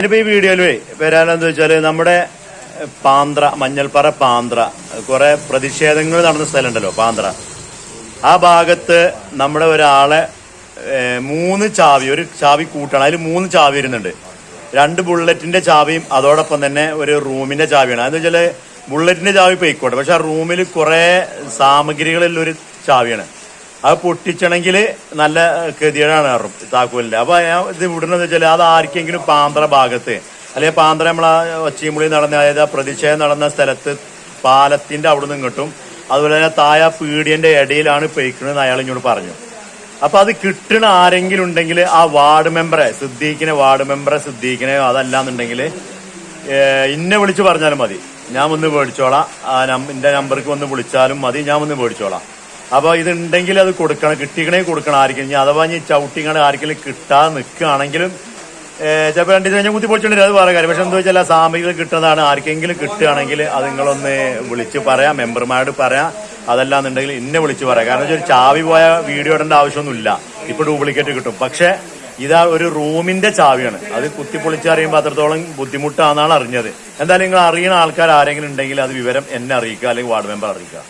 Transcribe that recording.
ഞാനിപ്പോ ഈ വീഡിയോയിൽ വരാനെന്ന് വെച്ചാൽ നമ്മുടെ പാന്ത്ര മഞ്ഞൾപ്പാറ പാന്ത്ര കുറെ പ്രതിഷേധങ്ങൾ നടന്ന സ്ഥലമുണ്ടല്ലോ പാന്ത്ര. ആ ഭാഗത്ത് നമ്മുടെ ഒരാളെ മൂന്ന് ചാവി ഒരു ചാവി കൂട്ടണം. അതിൽ മൂന്ന് ചാവി വരുന്നുണ്ട്. രണ്ട് ബുള്ളറ്റിന്റെ ചാവിയും അതോടൊപ്പം തന്നെ ഒരു റൂമിന്റെ ചാവിയാണ്. അതെന്ന് വെച്ചാൽ ബുള്ളറ്റിന്റെ ചാവി പോയിക്കോട്ടെ പക്ഷെ ആ റൂമിൽ കുറെ സാമഗ്രികളുള്ള ഒരു ചാവിയാണ്. അത് പൊട്ടിച്ചണമെങ്കിൽ നല്ല ഗതികേടാണ് അറും താക്കോലിന്റെ. അപ്പോൾ ഞാൻ ഇത് വിടുന്നത് വെച്ചാൽ അത് ആർക്കെങ്കിലും പാന്ത്ര ഭാഗത്ത് അല്ലെങ്കിൽ പാന്ത്ര നമ്മളെ ഒച്ചിമുളി നടന്ന അതായത് പ്രതിഷേധം നടന്ന സ്ഥലത്ത് പാലത്തിന്റെ അവിടെ നിന്ന് കിട്ടും അതുപോലെ തന്നെ തായ പീടിയന്റെ ഇടയിലാണ് പെയ്ക്കണെന്ന് അയാൾ ഇങ്ങോട്ട് പറഞ്ഞു. അപ്പോൾ അത് കിട്ടണ ആരെങ്കിലും ഉണ്ടെങ്കിൽ ആ വാർഡ് മെമ്പറെ സിദ്ദീഖിനെ വാർഡ് മെമ്പറെ സിദ്ദീഖിനെ അതല്ലാന്നുണ്ടെങ്കിൽ ഇന്നെ വിളിച്ച് പറഞ്ഞാലും മതി. ഞാൻ ഒന്ന് മേടിച്ചോളാം. എന്റെ നമ്പർക്ക് വന്ന് വിളിച്ചാലും മതി. ഞാൻ ഒന്ന് മേടിച്ചോളാം. അപ്പൊ ഇത് ഉണ്ടെങ്കിൽ അത് കൊടുക്കണം കിട്ടിക്കണേ കൊടുക്കണം ആർക്കും. അഥവാ ഇനി ചവിട്ടിങ്ങനെ ആർക്കെങ്കിലും കിട്ടാതെ നിൽക്കുകയാണെങ്കിലും ചിലപ്പോൾ രണ്ടു ദിവസം കുത്തി പൊളിച്ചിട്ടുണ്ട് അത് കാര്യം. പക്ഷെ എന്താ വെച്ചാൽ സാമഗ്രികൾ കിട്ടുന്നതാണ് ആർക്കെങ്കിലും കിട്ടുകയാണെങ്കിൽ അത് നിങ്ങളൊന്ന് വിളിച്ച് പറയാം മെമ്പർമാരോട് പറയാം. അതല്ലാന്നുണ്ടെങ്കിൽ ഇന്നെ വിളിച്ച് പറയാം. കാരണം ഒരു ചാവി പോയ വീഡിയോ ഇടേണ്ട ആവശ്യമൊന്നുമില്ല. ഇപ്പൊ ഡ്യൂപ്ലിക്കേറ്റ് കിട്ടും. പക്ഷെ ഇതാ ഒരു റൂമിന്റെ ചാവിയാണ്. അത് കുത്തി പൊളിച്ചറിയുമ്പോൾ അത്രത്തോളം ബുദ്ധിമുട്ടാണെന്നാണ് അറിഞ്ഞത്. എന്തായാലും നിങ്ങൾ അറിയുന്ന ആൾക്കാർ ആരെങ്കിലും ഉണ്ടെങ്കിൽ അത് വിവരം എന്നെ അറിയിക്കുക അല്ലെങ്കിൽ വാർഡ് മെമ്പർ അറിയിക്കുക.